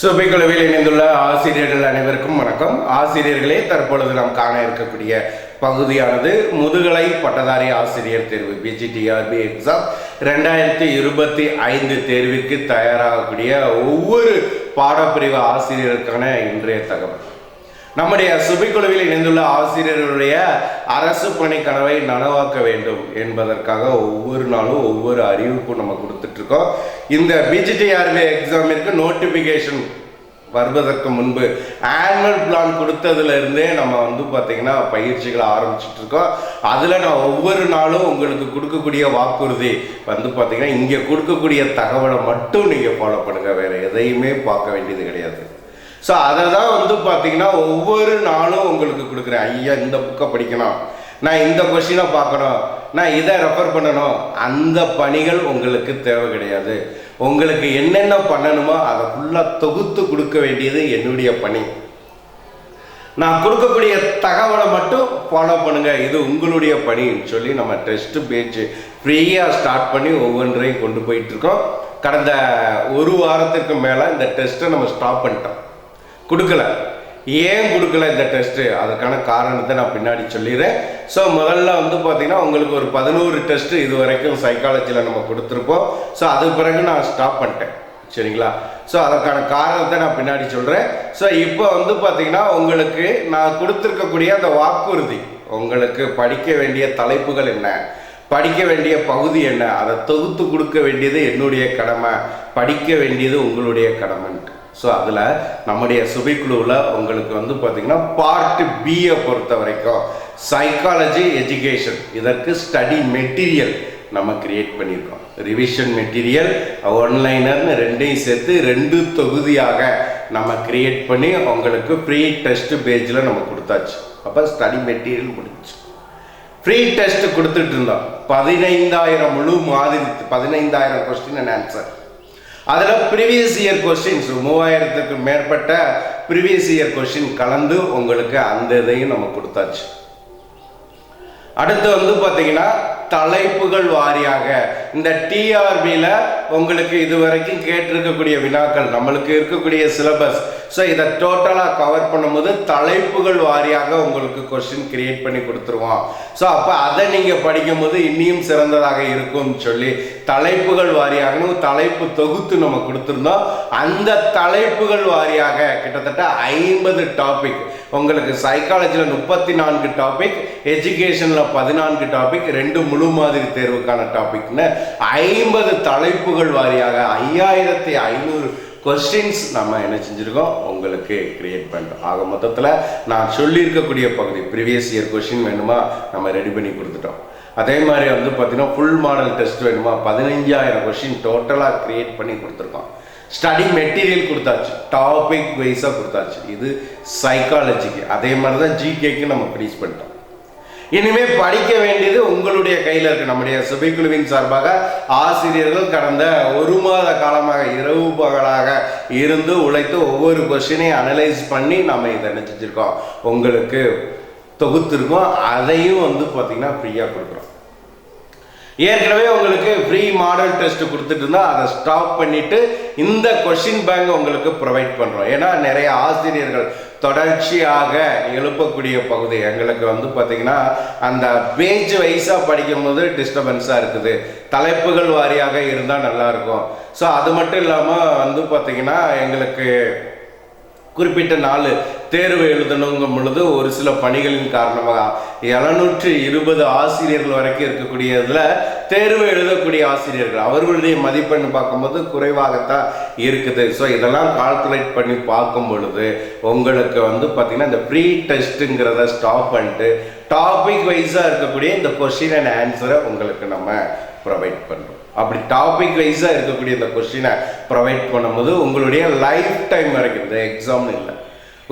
சுபைக்குழுவில் இணைந்துள்ள ஆசிரியர்கள் அனைவருக்கும் வணக்கம். ஆசிரியர்களே தற்பொழுது நாம் காண இருக்கக்கூடிய பகுதியானது முதுகலை பட்டதாரி ஆசிரியர் தேர்வு பிஜிடிஆர்பி எக்ஸாம் ரெண்டாயிரத்தி இருபத்தி ஐந்து தேர்விற்கு தயாராகக்கூடிய ஒவ்வொரு பாடப்பிரிவு ஆசிரியருக்கான இன்றைய தகவல். நம்முடைய சுபிக்குழுவில் இணைந்துள்ள ஆசிரியர்களுடைய அரசு பணி கனவை நனவாக்க வேண்டும் என்பதற்காக ஒவ்வொரு நாளும் ஒவ்வொரு அறிவிப்பும் நம்ம கொடுத்துட்டு இருக்கோம் இந்த பிஜிடிஆர்பி எக்ஸாமிற்கு நோட்டிஃபிகேஷன் வருவதற்கு முன்பு ஆனுவல் பிளான் கொடுத்ததுல இருந்தே நம்ம வந்து பார்த்தீங்கன்னா பயிற்சிகளை ஆரம்பிச்சுட்டு இருக்கோம் அதில் நான் ஒவ்வொரு நாளும் உங்களுக்கு கொடுக்கக்கூடிய வாக்குறுதி வந்து பார்த்தீங்கன்னா இங்கே கொடுக்கக்கூடிய தகவலை மட்டும் நீங்கள் ஃபாலோ பண்ணுங்கள் வேறு எதையுமே பார்க்க வேண்டியது கிடையாது. ஸோ அதை தான் வந்து பார்த்தீங்கன்னா ஒவ்வொரு நாளும் உங்களுக்கு கொடுக்குறேன். ஐயா இந்த புக்கை படிக்கணும். நான் இந்த கொஷினை பார்க்கணும். நான் இதை ரெஃபர் பண்ணணும். அந்த பணிகள் உங்களுக்கு தேவை கிடையாது. உங்களுக்கு என்னென்ன பண்ணணுமோ அதை ஃபுல்லாக தொகுத்து கொடுக்க வேண்டியது என்னுடைய பணி. நான் கொடுக்கக்கூடிய தகவலை மட்டும் ஃபாலோ பண்ணுங்க. இது உங்களுடைய பணின்னு சொல்லி நம்ம டெஸ்ட் பேச்சு ஃப்ரீயாக ஸ்டார்ட் பண்ணி ஒவ்வொன்றையும் கொண்டு போயிட்டு இருக்கோம். கடந்த ஒரு வாரத்திற்கு மேலே இந்த டெஸ்ட்டை நம்ம ஸ்டாப் பண்ணிட்டோம். கொடுக்கல. ஏன் கொடுக்கல இந்த டெஸ்ட்டு அதுக்கான காரணத்தை நான் பின்னாடி சொல்லிடுறேன். ஸோ முதல்ல வந்து பார்த்தீங்கன்னா உங்களுக்கு ஒரு பதினோரு டெஸ்ட்டு இது வரைக்கும் சைக்காலஜியில் நம்ம கொடுத்துருப்போம். ஸோ அது பிறகு நான் ஸ்டாப் பண்ணிட்டேன். சரிங்களா? ஸோ அதற்கான காரணத்தை நான் பின்னாடி சொல்கிறேன் ஸோ இப்போ வந்து பார்த்தீங்கன்னா உங்களுக்கு நான் கொடுத்துருக்கக்கூடிய அந்த வாக்குறுதி உங்களுக்கு படிக்க வேண்டிய தலைப்புகள் என்ன? படிக்க வேண்டிய பகுதி என்ன? அதை தொகுத்து கொடுக்க வேண்டியது என்னுடைய கடமை. படிக்க வேண்டியது உங்களுடைய கடமைன்ட்டு. ஸோ அதில் நம்முடைய சுபிக்குழுவில் உங்களுக்கு வந்து பார்த்திங்கன்னா பார்ட் பியை பொறுத்த வரைக்கும் சைக்காலஜி எஜுகேஷன் இதற்கு ஸ்டடி மெட்டீரியல் நம்ம கிரியேட் பண்ணியிருக்கோம். ரிவிஷன் மெட்டீரியல் ஒன்லைனர்னு ரெண்டையும் சேர்த்து ரெண்டு தொகுதியாக நம்ம கிரியேட் பண்ணி உங்களுக்கு ப்ரீ டெஸ்ட் பேஜில் நம்ம கொடுத்தாச்சு. அப்போ ஸ்டடி மெட்டீரியல் முடிச்சு ஃப்ரீ டெஸ்ட் கொடுத்துட்டு இருந்தோம். பதினைந்தாயிரம் முழு மாதிரி பதினைந்தாயிரம் கொஸ்டின் அண்ட் ஆன்சர் அதில் ப்ரீவியஸ் இயர் கொஸ்டின்ஸ் மூவாயிரத்துக்கு மேற்பட்ட ப்ரீவியஸ் இயர் கொஸ்டின் கலந்து உங்களுக்கு அந்த இதையும் நம்ம கொடுத்தாச்சு. அடுத்து வந்து பார்த்தீங்கன்னா தலைப்புகள் வாரியாக. இந்த டிஆர்பியில் உங்களுக்கு இது வரைக்கும் கேட்டிருக்கக்கூடிய வினாக்கள் நம்மளுக்கு இருக்கக்கூடிய சிலபஸ் ஸோ இதை டோட்டலாக கவர் பண்ணும்போது தலைப்புகள் வாரியாக உங்களுக்கு கொஸ்டின் கிரியேட் பண்ணி கொடுத்துருவோம் ஸோ அப்போ அதை நீங்கள் படிக்கும்போது இன்னியும் சிறந்ததாக இருக்கும்னு சொல்லி தலைப்புகள் வாரியாகவும் தலைப்பு தொகுத்து நம்ம கொடுத்துருந்தோம். அந்த தலைப்புகள் வாரியாக கிட்டத்தட்ட ஐம்பது டாபிக் உங்களுக்கு சைக்காலஜியில் முப்பத்தி நான்கு டாபிக் எஜுகேஷனில் பதினான்கு டாபிக் ரெண்டு முழு மாதிரி தேர்வுக்கான டாபிக்னு ஐம்பது தலைப்புகள் வாரியாக ஐயாயிரத்தி ஐநூறு கொஸ்டின்ஸ் நம்ம என்ன செஞ்சுருக்கோம்? உங்களுக்கு கிரியேட் பண்ணுறோம் ஆக மொத்தத்தில் நான் சொல்லியிருக்கக்கூடிய பகுதி ப்ரீவியஸ் இயர் கொஸ்டின் வேணுமா? நம்ம ரெடி பண்ணி கொடுத்துட்டோம். அதே மாதிரி வந்து பார்த்தீங்கன்னா ஃபுல் மாடல் டெஸ்ட் வேணுமா? பதினஞ்சாயிரம் கொஸ்டின் டோட்டலாக கிரியேட் பண்ணி கொடுத்துருக்கோம். ஸ்டடி மெட்டீரியல் கொடுத்தாச்சு. டாபிக் வைஸாக கொடுத்தாச்சு. இது சைக்காலஜிக்கு அதே மாதிரி தான் ஜிகேக்கு நம்ம ப்ரீஸ் பண்ணிட்டோம். இனிமே படிக்க வேண்டியது உங்களுடைய கையில் இருக்கு. நம்முடைய சுபைக்குழுவின் சார்பாக ஆசிரியர்கள் கடந்த ஒரு மாத காலமாக இரவு பகலாக இருந்து உழைத்து ஒவ்வொரு கொஸ்டினையும் அனலைஸ் பண்ணி நம்ம இதை நினைச்சிருக்கோம் உங்களுக்கு தொகுத்திருக்கோம் அதையும் வந்து பார்த்தீங்கன்னா ஃப்ரீயாக கொடுக்குறோம். ஏற்கனவே உங்களுக்கு ஃப்ரீ மாடல் டெஸ்ட் கொடுத்துட்டுருந்தா அதை ஸ்டாப் பண்ணிட்டு இந்த கொஷின் பேங்க் உங்களுக்கு ப்ரொவைட் பண்ணுறோம் ஏன்னா நிறைய ஆசிரியர்கள் தொடர்ச்சியாக எழுப்பக்கூடிய பகுதி. எங்களுக்கு வந்து பார்த்தீங்கன்னா அந்த பேஜ் வைஸாக படிக்கும்போது டிஸ்டர்பன்ஸாக இருக்குது. தலைப்புகள் வாரியாக இருந்தால் நல்லாயிருக்கும் ஸோ அது மட்டும் இல்லாமல் வந்து பார்த்தீங்கன்னா எங்களுக்கு குறிப்பிட்ட நாள் தேர்வு எழுதணுங்கும் பொழுது ஒரு சில பணிகளின் காரணமாக எழுநூற்றி இருபது ஆசிரியர்கள் வரைக்கும் இருக்கக்கூடிய இதில் தேர்வு எழுதக்கூடிய ஆசிரியர்கள். அவர்களுடைய மதிப்பெண் பார்க்கும்போது குறைவாகத்தான் இருக்குது. ஸோ இதெல்லாம் கால்குலேட் பண்ணி பார்க்கும் பொழுது உங்களுக்கு வந்து பார்த்திங்கன்னா இந்த ப்ரீ டெஸ்ட்டுங்கிறத ஸ்டாப் பண்ணிட்டு டாபிக் வைஸாக இருக்கக்கூடிய இந்த கொஷின் அண்ட் ஆன்சரை உங்களுக்கு நம்ம ப்ரொவைட் பண்ணுறோம் அப்படி டாபிக் வைஸாக இருக்கக்கூடிய இந்த கொஸ்டினை ப்ரொவைட் பண்ணும்போது உங்களுடைய லைஃப் டைம் வரைக்கும் இந்த எக்ஸாம்னு இல்லை.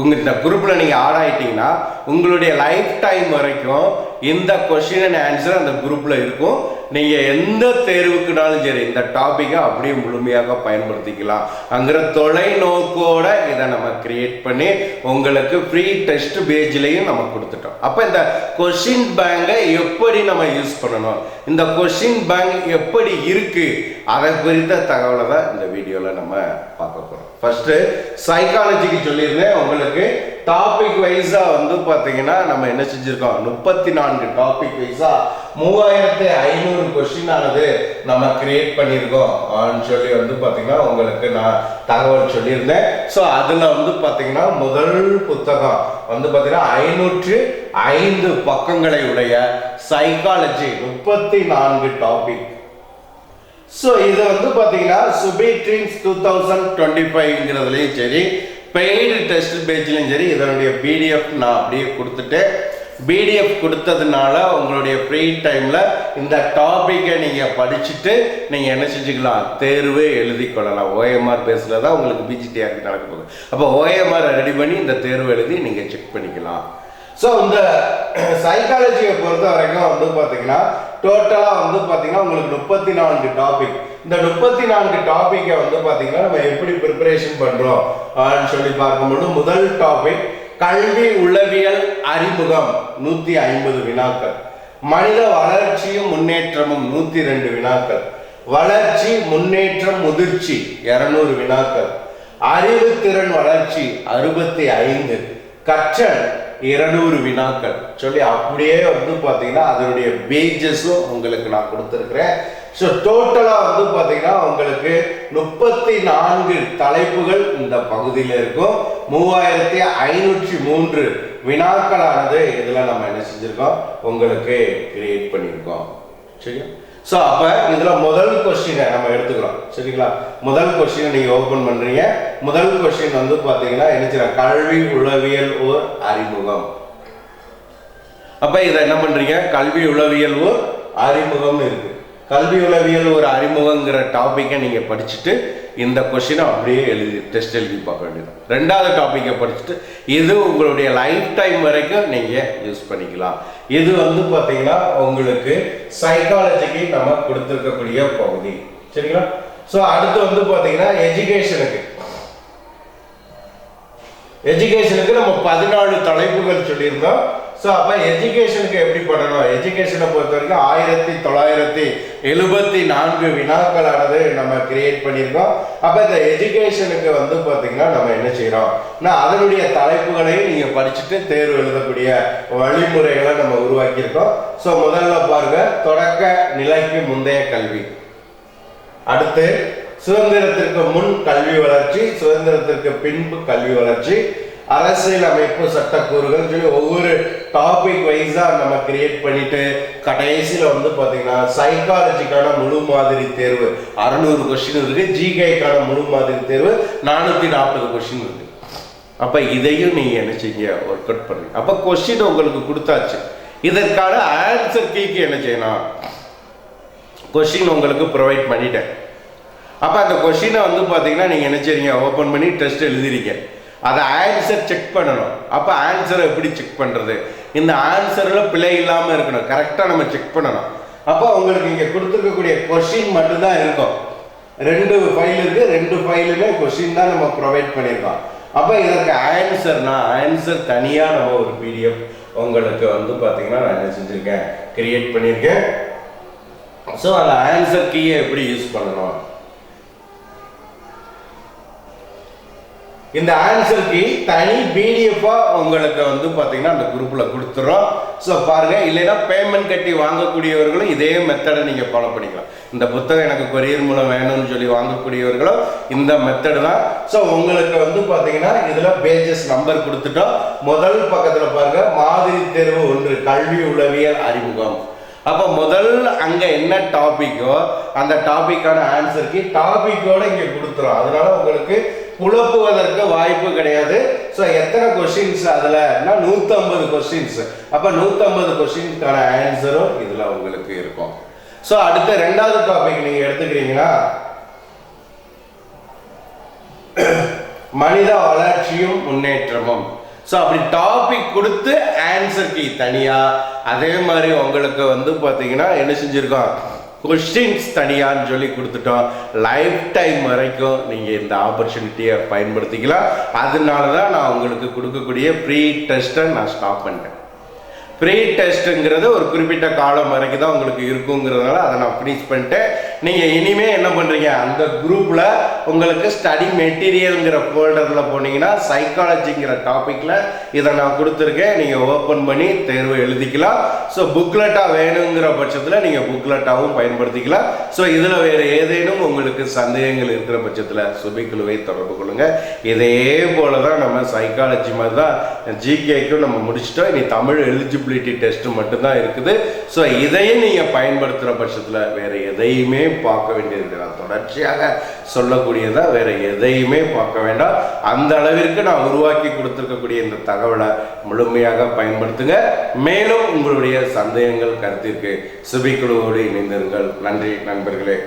உங்கள் இந்த குரூப்பில் நீங்கள் ஆட் ஆகிட்டீங்கன்னா உங்களுடைய லைஃப் டைம் வரைக்கும் இந்த கொஸ்டின் அண்ட் ஆன்சர் அந்த குரூப்பில் இருக்கும். நீங்கள் எந்த தேர்வுக்குனாலும் சரி இந்த டாப்பிக்கை அப்படியே முழுமையாக பயன்படுத்திக்கலாம். அங்கிற தொலைநோக்கோட இதை நம்ம கிரியேட் பண்ணி உங்களுக்கு ஃப்ரீ டெஸ்ட் பேஜ்லேயும் நம்ம கொடுத்துட்டோம். அப்போ இந்த கொஷின் பேங்கை எப்படி நம்ம யூஸ் பண்ணணும்? இந்த கொஷின் பேங்க் எப்படி இருக்குது அதை குறித்த தகவலை தான் இந்த வீடியோவில் நம்ம பார்க்க போகிறோம் ஃபர்ஸ்ட் சைக்காலஜிக்கு சொல்லியிருந்தேன். உங்களுக்கு டாபிக் வைஸா வந்து பார்த்தீங்கன்னா நம்ம என்ன செஞ்சிருக்கோம்? முப்பத்தி நான்கு டாபிக் வைஸா மூவாயிரத்தி ஐநூறு கொஸ்டின் ஆனது நம்ம கிரியேட் பண்ணியிருக்கோம். அப்படின்னு சொல்லி வந்து பார்த்தீங்கன்னா உங்களுக்கு நான் தகவல் சொல்லியிருந்தேன். ஸோ அதில் வந்து பார்த்தீங்கன்னா முதல் புத்தகம் வந்து பார்த்தீங்கன்னா ஐநூற்று ஐந்து பக்கங்களை உடைய சைக்காலஜி முப்பத்தி நான்கு டாபிக் ஸோ இது வந்து பார்த்தீங்கன்னா Subi dreams two thousand twenty ஃபைவ்ங்கிறதுலையும் சரி பெய்டு டெஸ்ட் பேஜ்லையும் சரி இதனுடைய பிடிஎஃப் நான் அப்படியே கொடுத்துட்டு பிடிஎஃப் கொடுத்ததுனால உங்களுடைய ஃப்ரீ டைமில் இந்த டாப்பிக்கை நீங்கள் படிச்சுட்டு நீங்கள் என்ன செஞ்சுக்கலாம்? தேர்வு எழுதி கொள்ளலாம். ஓஎம்ஆர் பேஸில் தான் உங்களுக்கு பிஜிடிஆர் நடக்க போகுது. அப்போ ஓஎம்ஆர் ரெடி பண்ணி இந்த தேர்வு எழுதி நீங்கள் செக் பண்ணிக்கலாம். ஸோ இந்த சைக்காலஜியை பொறுத்த வரைக்கும் வந்து பார்த்தீங்கன்னா டோட்டலாக வந்து பார்த்தீங்கன்னா உங்களுக்கு முப்பத்தி நான்கு டாபிக் இந்த முப்பத்தி நான்கு டாப்பிக்கை வந்து பார்த்தீங்கன்னா நம்ம எப்படி ப்ரிப்பரேஷன் பண்ணுறோம் அப்படின்னு சொல்லி பார்க்கும்போது முதல் டாபிக் கல்வி உளவியல் அறிமுகம் நூற்றி ஐம்பது வினாக்கள். மனித வளர்ச்சியும் முன்னேற்றமும் நூற்றி ரெண்டு வினாக்கள். வளர்ச்சி முன்னேற்றம் முதிர்ச்சி இரநூறு வினாக்கள். அறிவுத்திறன் வளர்ச்சி அறுபத்தி ஐந்து. கற்றல் இருநூறு வினாக்கள். சொல்லி அப்படியே வந்து பார்த்தீங்கன்னா அதனுடைய பேஜஸும் உங்களுக்கு நான் கொடுத்துருக்குறேன். ஸோ டோட்டலாக வந்து பார்த்தீங்கன்னா உங்களுக்கு முப்பத்தி நான்கு தலைப்புகள் இந்த பகுதியில் இருக்கும். மூவாயிரத்தி ஐநூற்றி மூன்று வினாக்களானது இதில் நம்ம என்ன செஞ்சுருக்கோம்? உங்களுக்கு கிரியேட் பண்ணியிருக்கோம். சரியா? ஸோ அப்போ இதில் முதல் கொஸ்டினை நம்ம எடுத்துக்கிறோம். சரிங்களா? முதல் கொஸ்டினை நீங்கள் ஓப்பன் பண்ணுறீங்க முதல் கொஸ்டின் வந்து பார்த்தீங்கன்னா என்ன செய்யலாம் கல்வி உளவியல் ஓர் அறிமுகம். அப்போ இதை என்ன பண்ணுறீங்க கல்வி உளவியல் ஓர் அறிமுகம்னு இருக்குது கல்வி உளவியல் ஒரு அறிமுகங்கிற டாப்பிக்கை நீங்கள் படிச்சுட்டு இந்த கொஷினை அப்படியே எழுதி டெஸ்ட் எழுதி பார்க்க வேண்டியது ரெண்டாவது டாப்பிக்கை படிச்சுட்டு இது உங்களுடைய லைஃப் டைம் வரைக்கும் நீங்கள் யூஸ் பண்ணிக்கலாம். இது வந்து பார்த்தீங்கன்னா உங்களுக்கு சைக்காலஜிக்கு நம்ம கொடுத்துருக்கக்கூடிய பகுதி. சரிங்களா? ஸோ அடுத்து வந்து பார்த்தீங்கன்னா எஜுகேஷனுக்கு எஜுகேஷனுக்கு நம்ம பதினாலு தலைப்புகள் சொல்லியிருந்தோம். ஸோ அப்போ எஜுகேஷனுக்கு எப்படி பண்ணணும்? எஜுகேஷனை பொறுத்த வரைக்கும் ஆயிரத்தி தொள்ளாயிரத்தி எழுபத்தி நான்கு வினாக்களானது நம்ம கிரியேட் பண்ணியிருக்கோம். அப்போ இந்த எஜுகேஷனுக்கு வந்து பார்த்திங்கன்னா நம்ம என்ன செய்கிறோம் நான் அதனுடைய தலைப்புகளையும் நீங்கள் படிச்சுட்டு தேர்வு எழுதக்கூடிய வழிமுறைகளை நம்ம உருவாக்கியிருக்கோம். ஸோ முதல்ல பாருங்கள் தொடக்க நிலைக்கு முந்தைய கல்வி. அடுத்து சுதந்திரத்திற்கு முன் கல்வி வளர்ச்சி சுதந்திரத்திற்கு பின்பு கல்வி வளர்ச்சி அரசியல் அமைப்பு சட்டக்கூறுகள் சொல்லி ஒவ்வொரு டாபிக் வைஸாக நம்ம கிரியேட் பண்ணிட்டு கடைசியில் வந்து பார்த்தீங்கன்னா சைக்காலஜிக்கான முழு மாதிரி தேர்வு. அறநூறு கொஸ்டின் இருக்கு. ஜிகேக்கான முழு மாதிரி தேர்வு. நானூற்றி நாற்பது கொஸ்டின் இருக்கு. அப்போ இதையும் நீங்கள் என்ன செய்ய ஒர்க் அவுட் பண்ணுங்க. அப்போ கொஸ்டின் உங்களுக்கு கொடுத்தாச்சு. இதற்கான ஆன்சர் கீக்கு என்ன செய்யணும்? கொஷின் உங்களுக்கு ப்ரொவைட் பண்ணிட்டேன். அப்போ அந்த கொஷினை வந்து பார்த்தீங்கன்னா நீங்கள் என்ன செய்றீங்க? ஓப்பன் பண்ணி டெஸ்ட் எழுதிறீங்க. அதை ஆன்சர் செக் பண்ணணும். அப்போ ஆன்சரை எப்படி செக் பண்ணுறது இந்த ஆன்சரில் பிழை இல்லாமல் இருக்கணும். கரெக்டாக நம்ம செக் பண்ணணும். அப்போ உங்களுக்கு இங்கே கொடுத்துருக்கக்கூடிய கொஷின் மட்டும்தான் இருக்கும். ரெண்டு ஃபைல் இருக்குது ரெண்டு ஃபைலுமே கொஷின் தான் நம்ம ப்ரொவைட் பண்ணியிருக்கோம். அப்போ இதற்கு ஆன்சர்னா ஆன்சர் தனியாக நம்ம ஒரு பிடிஎஃப் உங்களுக்கு வந்து பார்த்தீங்கன்னா நான் என்ன செஞ்சுருக்கேன்? கிரியேட் பண்ணியிருக்கேன். ஸோ அந்த ஆன்சர் கீயை எப்படி யூஸ் பண்ணணும்? இந்த ஆன்சர் கீ தனி பிடிஎஃபா உங்களுக்கு வந்து பார்த்தீங்கன்னா அந்த குரூப்பில் கொடுத்துறோம். ஸோ பாருங்க இல்லைன்னா பேமெண்ட் கட்டி வாங்கக்கூடியவர்களும் இதே மெத்தடை நீங்கள் ஃபாலோ பண்ணிக்கலாம். இந்த புத்தகம் எனக்கு கொரியர் மூலம் வேணும்னு சொல்லி வாங்கக்கூடியவர்களும் இந்த மெத்தடு தான். ஸோ உங்களுக்கு வந்து பார்த்தீங்கன்னா இதில் பேஜஸ் நம்பர் கொடுத்துட்டோம். முதல் பக்கத்தில் பாருங்கள் மாதிரி தேர்வு ஒன்று கல்வி உளவியல் அறிமுகம். அப்போ முதல் அங்கே என்ன டாப்பிக்கோ அந்த டாப்பிக்கான ஆன்சருக்கு டாப்பிக்கோடு இங்கே கொடுத்துரும் அதனால உங்களுக்கு குழப்புவதற்கு வாய்ப்பு கிடையாது. ஸோ எத்தனை கொஸ்டின்ஸ் அதில்? நூற்றம்பது கொஸ்டின்ஸ் அப்போ நூற்றம்பது கொஸ்டின்ஸ்க்கான ஆன்சரும் இதில் உங்களுக்கு இருக்கும். ஸோ அடுத்த ரெண்டாவது டாபிக் நீங்கள் எடுத்துக்கிறீங்கன்னா மனித வளர்ச்சியும் முன்னேற்றமும். ஸோ அப்படி டாபிக் கொடுத்து ஆன்சர் கீ தனியாக அதே மாதிரி உங்களுக்கு வந்து பார்த்தீங்கன்னா என்ன செஞ்சுருக்கோம் கொஸ்டின்ஸ் தனியான்னு சொல்லி கொடுத்துட்டோம் லைஃப் டைம் வரைக்கும் நீங்கள் இந்த ஆப்பர்ச்சுனிட்டியை பயன்படுத்திக்கலாம். அதனால தான் நான் உங்களுக்கு கொடுக்கக்கூடிய ப்ரீ டெஸ்ட்டை நான் ஸ்டாப் பண்ணிட்டேன். ப்ரீ டெஸ்ட்டுங்கிறது ஒரு குறிப்பிட்ட காலம் வரைக்கும் தான் உங்களுக்கு இருக்குங்கிறதுனால அதை நான் ஃபினிஷ் பண்ணிட்டேன். நீங்கள் இனிமே என்ன பண்ணுறீங்க அந்த குரூப்பில் உங்களுக்கு ஸ்டடி மெட்டீரியல்ங்கிற ஃபோல்டரில் போனீங்கன்னா சைக்காலஜிங்கிற டாப்பிக்கில் இதை நான் கொடுத்துருக்கேன். நீங்கள் ஓப்பன் பண்ணி தேர்வு எழுதிக்கலாம். ஸோ புக்லெட்டாக வேணுங்கிற பட்சத்தில் நீங்கள் புக்லெட்டாகவும் பயன்படுத்திக்கலாம். ஸோ இதில் வேறு ஏதேனும் உங்களுக்கு சந்தேகங்கள் இருக்கிற பட்சத்தில் சுபிக்குழுவை தொடர்பு கொள்ளுங்கள் இதே போல தான் நம்ம சைக்காலஜி மாதிரி தான் ஜிகேக்கும் நம்ம முடிச்சிட்டோம். இனி தமிழ் எலிஜிபிலிட்டி டெஸ்ட்டு மட்டும்தான் இருக்குது. ஸோ இதையும் நீங்கள் பயன்படுத்துகிற பட்சத்தில் வேறு எதையுமே பார்க்க வேண்டியது நான் தொடர்ச்சியாக சொல்லக்கூடியதா வேற எதையுமே பார்க்க வேண்டாம். அந்த அளவிற்கு நான் உருவாக்கி கொடுத்துருக்கக்கூடிய இந்த தகவலை முழுமையாக பயன்படுத்துங்க. மேலும் உங்களுடைய சந்தேகங்கள் கருத்திற்கு சுபிக்குழுவோடு இணைந்திருங்கள். நன்றி நண்பர்களே.